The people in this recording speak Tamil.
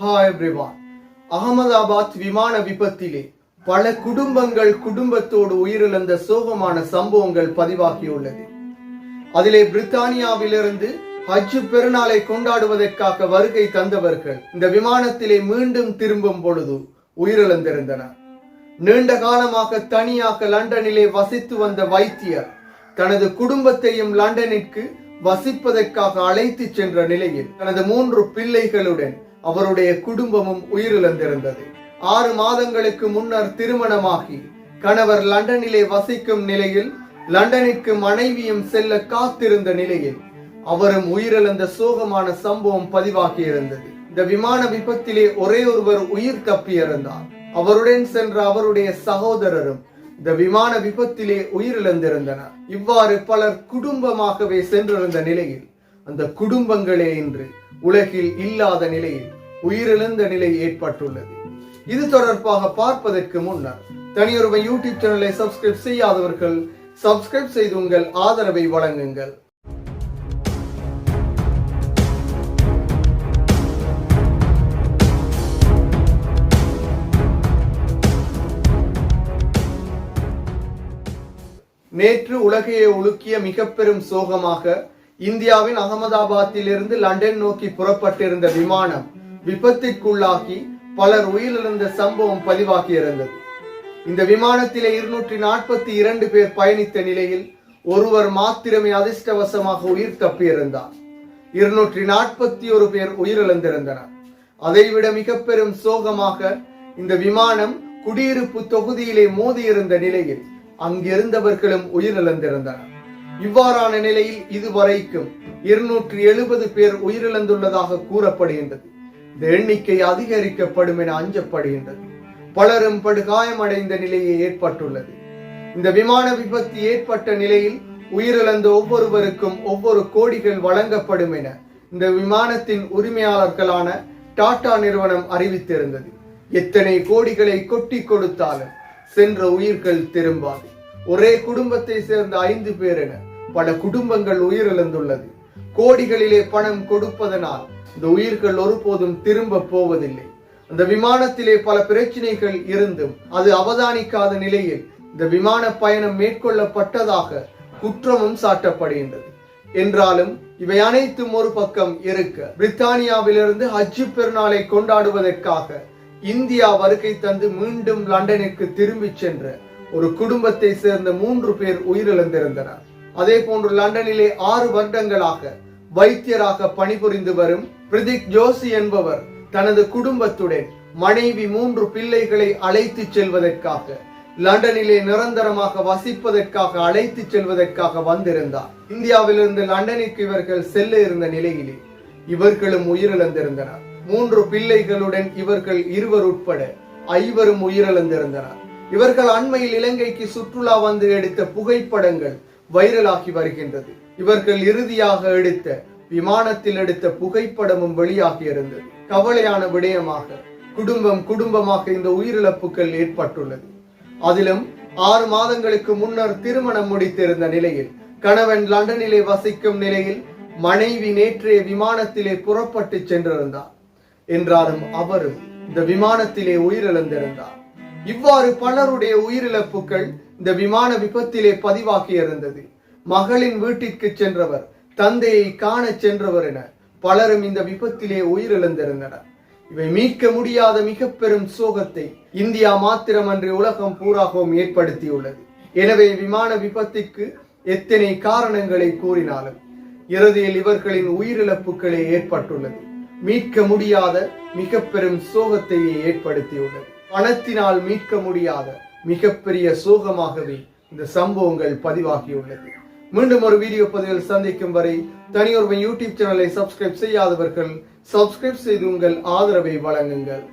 ஹாய் எவ்ரிவான் அகமதாபாத் விமான விபத்திலே பல குடும்பங்கள் குடும்பத்தோடு உயிரிழந்த சோகமான சம்பவங்கள் பதிவாகியுள்ளது. அதிலே பிரித்தானியாவிலிருந்து ஹஜ் பெருநாளை கொண்டாடுவதற்காக வருகை தந்தவர்கள் இந்த விமானத்திலே மீண்டும் திரும்பும் பொழுது உயிரிழந்திருந்தனர். நீண்ட காலமாக தனியாக லண்டனிலே வசித்து வந்த வைத்தியர் தனது குடும்பத்தையும் லண்டனிற்கு வசிப்பதற்காக அழைத்து சென்ற நிலையில் தனது மூன்று பிள்ளைகளுடன் அவருடைய குடும்பமும் உயிரிழந்திருந்தது. ஆறு மாதங்களுக்கு முன்னர் திருமணமாகி கணவர் லண்டனிலே வசிக்கும் நிலையில் லண்டனிற்கு மனைவியும் செல்ல காத்திருந்த நிலையில் அவரும் உயிரிழந்த சோகமான சம்பவம் பதிவாகியிருந்தது. இந்த விமான விபத்திலே ஒரே ஒருவர் உயிர் தப்பியிருந்தார். அவருடன் சென்ற அவருடைய சகோதரரும் இந்த விமான விபத்திலே உயிரிழந்திருந்தனர். இவ்வாறு பலர் குடும்பமாகவே சென்றிருந்த நிலையில் அந்த குடும்பங்களே இன்று உலகில் இல்லாத நிலையில் உயிரிழந்த நிலை ஏற்பட்டுள்ளது. இது தொடர்பாக பார்ப்பதற்கு முன்னர் தனியொருவன் யூடியூப் சேனலை சப்ஸ்கிரைப் செய்யாதவர்கள் சப்ஸ்கிரைப் செய்து உங்கள் ஆதரவை வழங்குங்கள். நேற்று உலகையே உலுக்கிய மிக பெரும் சோகமாக இந்தியாவின் அகமதாபாத்தில் இருந்து லண்டன் நோக்கி புறப்பட்டிருந்த விமானம் விபத்திற்குள்ளாகி பலர் உயிரிழந்த சம்பவம் பதிவாகி இருந்தது இந்த விமானத்திலே இருநூற்றி நாற்பத்தி இரண்டு பேர் பயணித்த நிலையில் ஒருவர் மாத்திரமே அதிர்ஷ்டவசமாக உயிர் தப்பியிருந்தார். இருநூற்றி நாற்பத்தி ஒரு பேர் உயிரிழந்திருந்தனர். அதைவிட மிக பெரும் சோகமாக இந்த விமானம் குடியிருப்பு தொகுதியிலே மோதியிருந்த நிலையில் அங்கிருந்தவர்களும் உயிரிழந்திருந்தனர். இவ்வாறான நிலையில் இதுவரைக்கும் இருநூற்றி எழுபது பேர் உயிரிழந்துள்ளதாக கூறப்படுகின்றது. இந்த எண்ணிக்கை அதிகரிக்கப்படும் என அஞ்சப்படுகின்றது. பலரும் படுகாயமடைந்த நிலையை ஏற்பட்டுள்ளது. இந்த விமான விபத்து ஏற்பட்ட நிலையில் உயிரிழந்த ஒவ்வொருவருக்கும் ஒவ்வொரு கோடிகள் வழங்கப்படும் என இந்த விமானத்தின் உரிமையாளர்களான டாடா நிறுவனம் அறிவித்திருந்தது. எத்தனை கோடிகளை கொட்டி கொடுத்தாலும் சென்ற உயிர்கள் திரும்பாது. ஒரே குடும்பத்தை சேர்ந்த ஐந்து பேர் என பல குடும்பங்கள் உயிரிழந்துள்ளது. கோடிகளிலே பணம் கொடுப்பதனால் இந்த உயிர்கள் ஒருபோதும் திரும்ப போவதில்லை. அந்த விமானத்திலே பல பிரச்சனைகள் இருந்தும் அது அவதானிக்காத நிலையில் இந்த விமான பயணம் மேற்கொள்ளப்பட்டதாக குற்றமும் சாட்டப்படுகின்றது. என்றாலும் இவை அனைத்தும் ஒரு பக்கம் இருக்க பிரித்தானியாவிலிருந்து ஹஜ்ஜு பெருநாளை கொண்டாடுவதற்காக இந்தியா வருகை தந்து மீண்டும் லண்டனுக்கு திரும்பிச் சென்ற ஒரு குடும்பத்தை சேர்ந்த மூன்று பேர் உயிரிழந்திருந்தனர். அதே போன்று லண்டனிலே ஆறு வருடங்களாக வைத்தியராக பணிபுரிந்து வரும் பிரதிக் ஜோஷி என்பவர் தனது குடும்பத்துடன் மனைவி மூன்று பிள்ளைகளை அழைத்து செல்வதற்காக லண்டனிலே நிரந்தரமாக வசிப்பதற்காக அழைத்து செல்வதற்காக வந்திருந்தார். இந்தியாவிலிருந்து லண்டனுக்கு இவர்கள் செல்ல இருந்த நிலையிலே இவர்களும் உயிரிழந்திருந்தனர். மூன்று பிள்ளைகளுடன் இவர்கள் இருவர் உட்பட ஐவரும் உயிரிழந்திருந்தனர். இவர்கள் அண்மையில் இலங்கைக்கு சுற்றுலா வந்து எடுத்த புகைப்படங்கள் வைரலாகி வருகின்றது. இவர்கள் இறுதியாக எடுத்த விமானத்தில் எடுத்த புகைப்படமும் வெளியாகி இருந்தது. கவலையான விடயமாக குடும்பம் குடும்பமாக இந்த உயிரிழப்புகள் ஏற்பட்டுள்ளது. அதிலும் ஆறு மாதங்களுக்கு முன்னர் திருமணம் முடித்திருந்த நிலையில் கணவன் லண்டனிலே வசிக்கும் நிலையில் மனைவி நேற்றைய விமானத்திலே புறப்பட்டு சென்றிருந்தார். என்றாலும் அவரும் இந்த விமானத்திலே உயிரிழந்திருந்தார். இவ்வாறு பலருடைய உயிரிழப்புகள் இந்த விமான விபத்திலே பதிவாகி இருந்தது மகளின் வீட்டிற்கு சென்றவர் தந்தையை காண சென்றவர் என பலரும் இந்த விபத்திலே உயிரிழந்திருந்தனர். இவை மீட்க முடியாத மிக பெரும் சோகத்தை இந்தியா மாத்திரமன்றி உலகம் பூராகவும் ஏற்படுத்தியுள்ளது. எனவே விமான விபத்திற்கு எத்தனை காரணங்களை கூறினாலும் இறுதியில் இவர்களின் உயிரிழப்புகளே ஏற்பட்டுள்ளது. மீட்க முடியாத மிக பெரும் சோகத்தையே ஏற்படுத்தியுள்ளது. பணத்தினால் மீட்க முடியாத மிகப்பெரிய சோகமாகவே இந்த சம்பவங்கள் பதிவாகியுள்ளது. மீண்டும் ஒரு வீடியோ பதிவில் சந்திக்கும் வரை தனியொருவன் யூடியூப் சேனலை சப்ஸ்கிரைப் செய்யாதவர்கள் சப்ஸ்கிரைப் செய்து உங்கள் ஆதரவை வழங்குங்கள்.